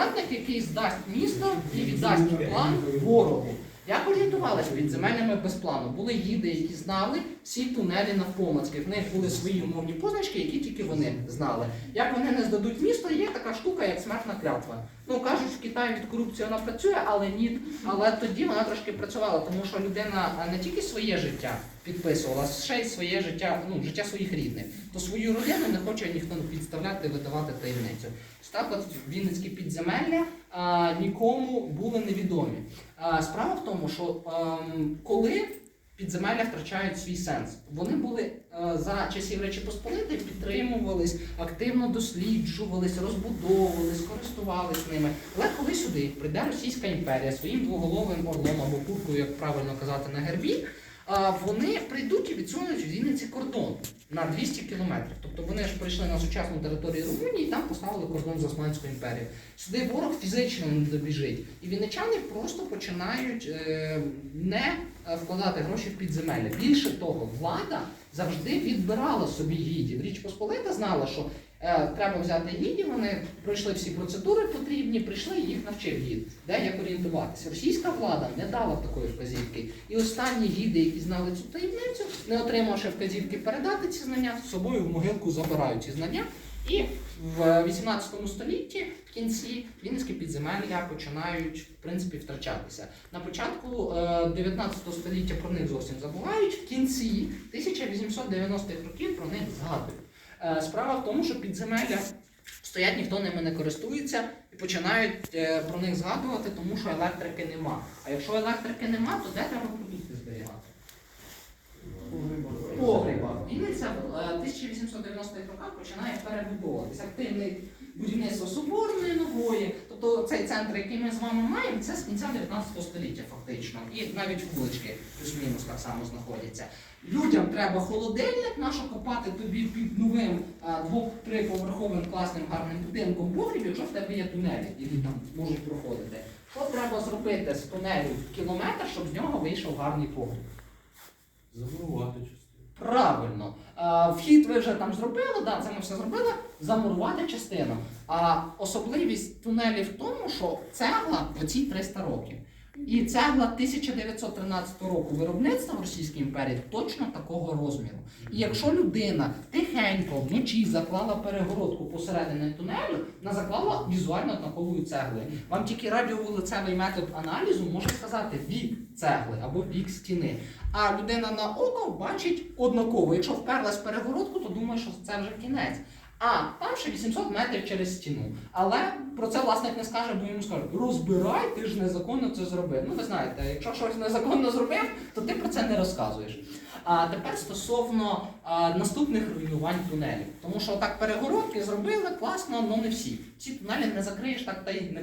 зрадник, який здасть місто і віддасть план ворогу. Як орієнтувалися під земельними без плану? Були гіди, які знали всі тунелі навпомацьки. В них були свої умовні позначки, які тільки вони знали. Як вони не здадуть місто, є така штука, як смертна клятва. Ну кажуть, в Китаї від корупції вона працює, але ні. Але тоді вона трошки працювала, тому що людина не тільки своє життя підписувала, а ще й своє життя, ну життя своїх рідних. То свою родину не хоче ніхто підставляти, видавати таємницю. Так, от Вінницькі підземелля нікому були невідомі. А, справа в тому, що ем, коли підземелля втрачають свій сенс, вони були е, за часів Речі Посполитої підтримувались, активно досліджувались, розбудовувались, користувались ними. Але коли сюди прийде Російська імперія своїм двоголовим орлом або куркою, як правильно казати, на гербі, вони прийдуть і відсунуть Вінниці кордон на 200 кілометрів. Тобто вони ж прийшли на сучасну територію Румунії і там поставили кордон з Османською імперією. Сюди ворог фізично не добіжить. І вінничани просто починають е, не е, вкладати гроші в підземелля. Більше того, влада завжди відбирала собі гідів. Річ Посполита знала, що треба взяти гідів, вони пройшли всі процедури потрібні, прийшли і їх навчив гід, де як орієнтуватися. Російська влада не дала такої вказівки. І останні гіди, які знали цю таємницю, не отримавши вказівки передати ці знання, з собою в могилку забирають ці знання. І в 18 столітті в кінці вінницькі підземелля починають в принципі втрачатися. На початку е, 19 століття про них зовсім забувають. В кінці 1890-х років про них згадують. Е, Справа в тому, що підземелля стоять, ніхто ними не користується і починають е, про них згадувати, тому що електрики нема. А якщо електрики нема, то де треба продукти зберігати? Погреба. Вінниця в е, 1890-х роках починає перебудовуватися. Активне будівництво соборної нової. Тобто цей центр, який ми з вами маємо, це з кінця 19 століття фактично. І навіть вулички плюс-мінус так само знаходяться. Людям треба холодильник, нащо копати тобі під новим двох-триповерховим класним гарним будинком погріб, якщо в тебе є тунелі, які там можуть проходити. Що треба зробити з тунелю в кілометр, щоб з нього вийшов гарний погріб? Замурувати частину. Правильно. А, Вхід ви вже там зробили, да, це ми все зробили, замурувати частину. А особливість тунелів в тому, що цегла по оці 300 років. І цегла 1913 року виробництва в Російській імперії точно такого розміру. І якщо людина тихенько вночі заклала перегородку посередині тунелю, вона заклала візуально однаковою цеглою. Вам тільки радіовулицевий метод аналізу може сказати вік цегли або вік стіни. А людина на око бачить однаково. Якщо вперлась перегородку, то думає, що це вже кінець. А там ще 800 метрів через стіну. Але про це власник не скаже, бо йому скажуть, розбирай, ти ж незаконно це зробив. Ну ви знаєте, якщо щось незаконно зробив, то ти про це не розказуєш. А тепер стосовно а, наступних руйнувань тунелів. Тому що так перегородки зробили класно, але не всі. Ці тунелі не закриєш, так та й не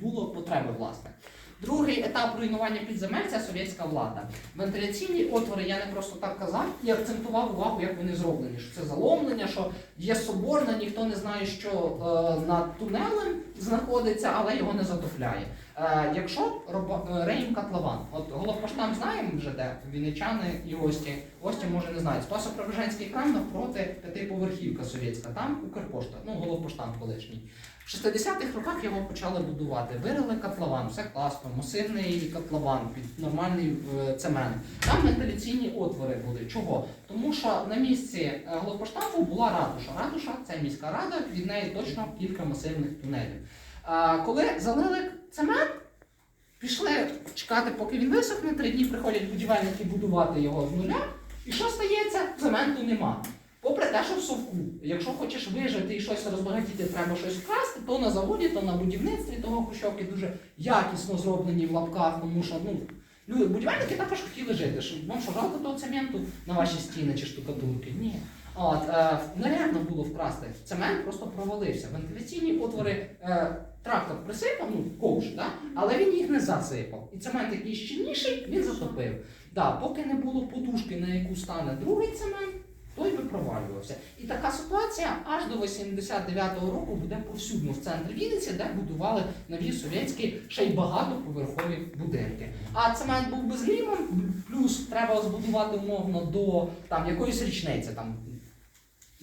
було потреби, власне. Другий етап руйнування підземель це совєтська влада. Вентиляційні отвори я не просто так казав і акцентував увагу, як вони зроблені. Що це заломлення, що є соборна, ніхто не знає, що е, над тунелем знаходиться, але його не затопляє. Е, якщо е, Рейм котлован, от головпоштам знаємо вже де вінничани і гості. Гості може не знають. Спасо-Преображенський храм навпроти п'ятиповерхівка совєтська, там Укрпошта, ну головпоштам колишній. В 60-х роках його почали будувати. Вирили котлован, все класно, масивний котлован під нормальний е, цемент. Там вентиляційні отвори були. Чого? Тому що на місці головпоштампу була ратуша. Ратуша це міська рада, від неї точно кілька масивних тунелів. А, коли залили цемент, пішли чекати, поки він висохне, три дні приходять будівельники будувати його з нуля. І що стається? Цементу нема. Попри те, що в совку, якщо хочеш вижити і щось розбагатіти, треба щось вкрасти, то на заводі, то на будівництві того хрущовки дуже якісно зроблені в лапках, тому що ну, люди, будівельники також хотіли жити. Вам що жалко того цементу на ваші стіни чи штукатурки? Ні. От, е, нереально було вкрасти. Цемент просто провалився. Вентиляційні отвори е, трактор присипав, ну, ковш, да? але він їх не засипав. І цемент, який щільніший, він затопив. Да, поки не було подушки, на яку стане другий цемент, той би провалювався. І така ситуація аж до 89-го року буде повсюдно в центрі Вінниці, де будували нові совєтські ще й багатоповерхові будинки. А цемент був безгрімом, плюс треба збудувати умовно до там якоїсь річниці, там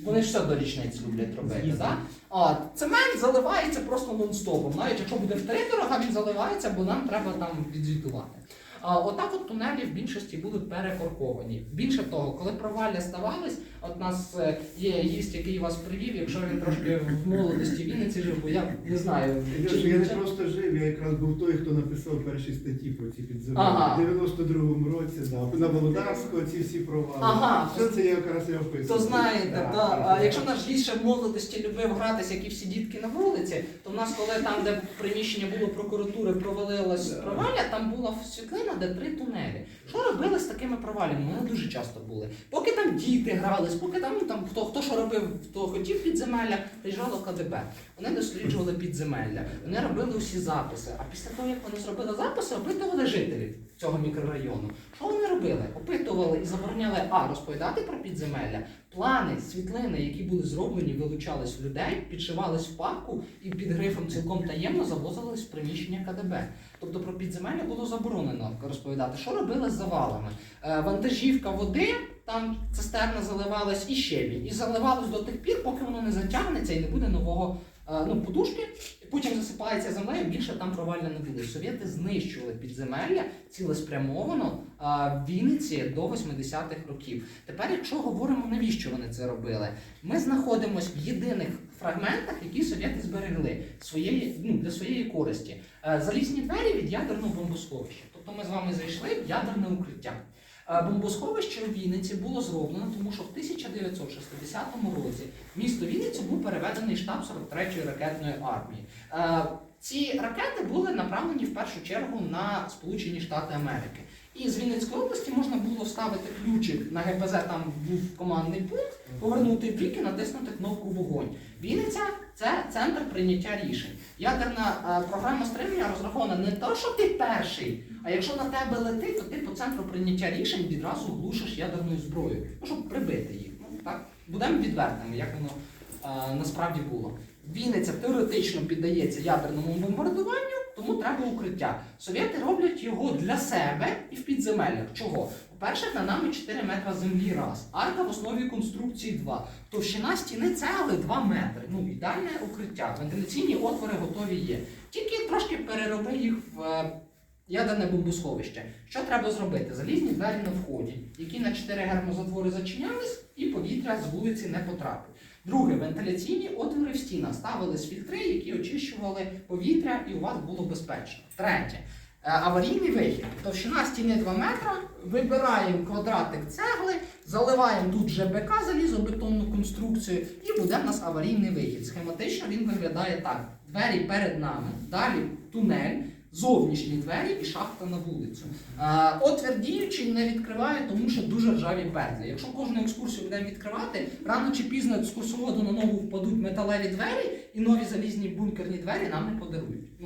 Вони ж все до річниць люблять робити. Да? А, цемент заливається просто нон-стопом. Навіть якщо буде в три дорога, він заливається, бо нам треба там відзвітувати. А, отак от тунелі в більшості були перекорковані. Більше того, коли провалля ставались, от нас е, є гість, який вас привів, якщо він трошки в молодості Вінниці жив, бо я не знаю, Я, чи я не просто жив, я якраз був той, хто написав перші статті про ці підземелля. Ага. В 92-му році, да, на Володарську ці всі провали. Ага. Все це я якраз я описував. То знаєте, Да, да, так, а якщо наш гість ще в молодості любив гратися, як і всі дітки на вулиці, то в нас, коли там, де приміщення було прокуратури, провалилось Да. провалля, там була світлина, де три тунелі. Що робили з такими провалями? Вони дуже часто були. Поки там діти грались, поки там, ну, там хто, хто що робив, хто хотів підземелля, приїжджало КДБ. Вони досліджували підземелля, вони робили усі записи. А після того, як вони зробили записи, опитували жителів цього мікрорайону. Що вони робили? Опитували і забороняли а розповідати про підземелля. Плани, світлини, які були зроблені, вилучались в людей, підшивались в папку і під грифом цілком таємно завозились в приміщення КДБ. Тобто про підземелля було заборонено розповідати. Що робили з завалами? Е, вантажівка води, там цистерна заливалась і щебінь. І заливалось до тих пір, поки воно не затягнеться і не буде нового е, ну, подушки, потім засипається землею, більше там провалля не буде. Совєти знищували підземелля цілеспрямовано е, в Вінниці до 80-х років. Тепер, якщо говоримо, навіщо вони це робили, ми знаходимося в єдиних фрагментах, які совєти зберегли своєї, ну, для своєї користі. Е, Залізні двері від ядерного бомбосховища. Тобто ми з вами зайшли в ядерне укриття. Е, Бомбосховище у Вінниці було зроблено, тому що в 1960 році місто Вінницю був переведений штаб 43-ї ракетної армії. Е, Ці ракети були направлені в першу чергу на Сполучені Штати Америки. І з Вінницької області можна було вставити ключик на ГПЗ, там був командний пункт, повернути в бік і натиснути кнопку вогонь. Вінниця це центр прийняття рішень. Ядерна е, програма стримування розрахована не то, що ти перший, а якщо на тебе летить, то ти по центру прийняття рішень відразу глушиш ядерною зброєю, ну, щоб прибити їх. Ну, так, будемо відвертими, як воно е, насправді було. Вінниця теоретично піддається ядерному бомбардуванню, тому треба укриття. Совєти роблять його для себе і в підземеллях. Чого? По-перше, на нами 4 метри землі раз. Арка в основі конструкції 2. Товщина стіни цегли 2 метри. Ну, ідеальне укриття. Вентиляційні отвори готові є. Тільки трошки перероби їх в е, ядерне бомбосховище. Що треба зробити? Залізні двері на вході, які на 4 гермозатвори зачинялись, і повітря з вулиці не потрапить. Друге, вентиляційні отвори в стінах ставились фільтри, які очищували повітря, і у вас було безпечно. Третє. Е, Аварійний вихід. Товщина стіни 2 метри, вибираємо квадратик цегли, заливаємо тут ЖБК залізобетонну конструкцію, і буде в нас аварійний вихід. Схематично він виглядає так: двері перед нами, далі тунель, зовнішні двері і шахта на вулицю. Е, Отвір діючий не відкриває, тому що дуже ржаві петлі. Якщо кожну екскурсію будемо відкривати, рано чи пізно екскурсоводу на ногу впадуть металеві двері, і нові залізні бункерні двері нам не подарують. Ну,